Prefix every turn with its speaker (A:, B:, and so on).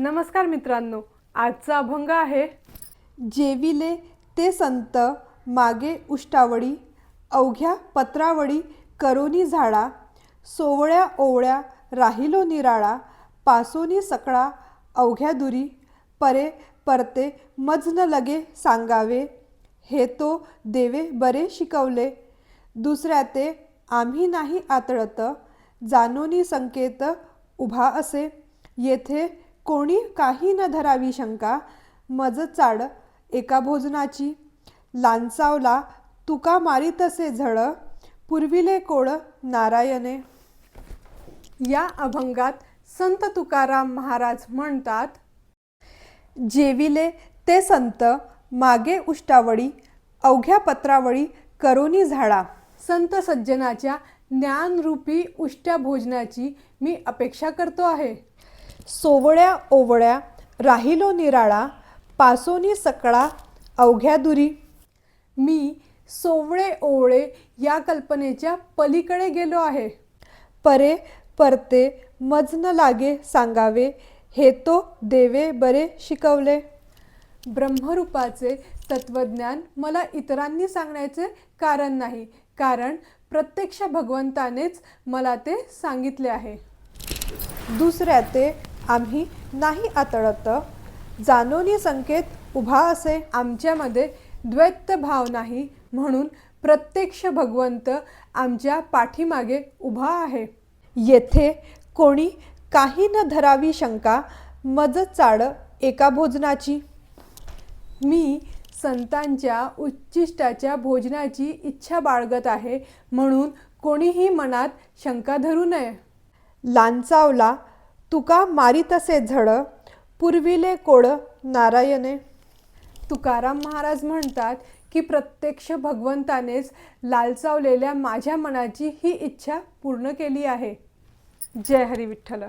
A: नमस्कार मित्रांनो आजचा अभंग आहे
B: जेविले ते संत मागे उष्टावळी अवघ्या पत्रावळी करोनी झाडा सोवळ्या ओवळ्या राहिलो निराळा पासोनी सकळा अवघ्या दुरी परे परते मजन लगे सांगावे हे तो देवे बरे शिकवले दुसऱ्या ते आम्ही नाही आतळत जानोनी संकेत उभा असे येथे कोणी काही न धरावी शंका मज चाड एका भोजनाची. लांचावला तुका मारितसे झळ पुरविले कोळ नारायणे.
A: या अभंगात संत तुकाराम महाराज म्हणतात
B: जेविले ते संत मागे उष्टावळी अवघ्या पत्रावळी करोनी झाडा.
A: संत सज्जनाच्या ज्ञानरूपी उष्ट्या भोजनाची मी अपेक्षा करतो आहे.
B: सोवळ्या ओवळ्या राहिलो निराळा पासोनी सकळा अवघ्या दुरी.
A: मी सोवळे ओवळे या कल्पनेच्या पलीकडे गेलो आहे.
B: परे परते मज न लागे सांगावे हे तो देवे बरे शिकवले.
A: ब्रह्मरूपाचे तत्वज्ञान मला इतरांनी सांगण्याचे कारण नाही कारण प्रत्यक्ष भगवंतानेच मला ते सांगितले आहे.
B: दुसऱ्या ते आम्ही नाही आतळत. जानोनी संकेत उभा असे
A: आमच्यामध्ये द्वैत भाव नाही म्हणून प्रत्यक्ष भगवंत आमच्या पाठीमागे उभा आहे.
B: येथे कोणी काही न धरावी शंका मज चाड एका भोजनाची.
A: मी संतांच्या उच्चिष्टाच्या भोजनाची इच्छा बाळगत आहे म्हणून कोणीही मनात शंका धरू नये.
B: लांचावला तुका मारितसे झड पुरविले कोड नारायणे.
A: तुकाराम महाराज म्हणतात की प्रत्यक्ष भगवंतानेच लालचावलेल्या माझ्या मनाची ही इच्छा पूर्ण केली आहे. जय हरी विठ्ठल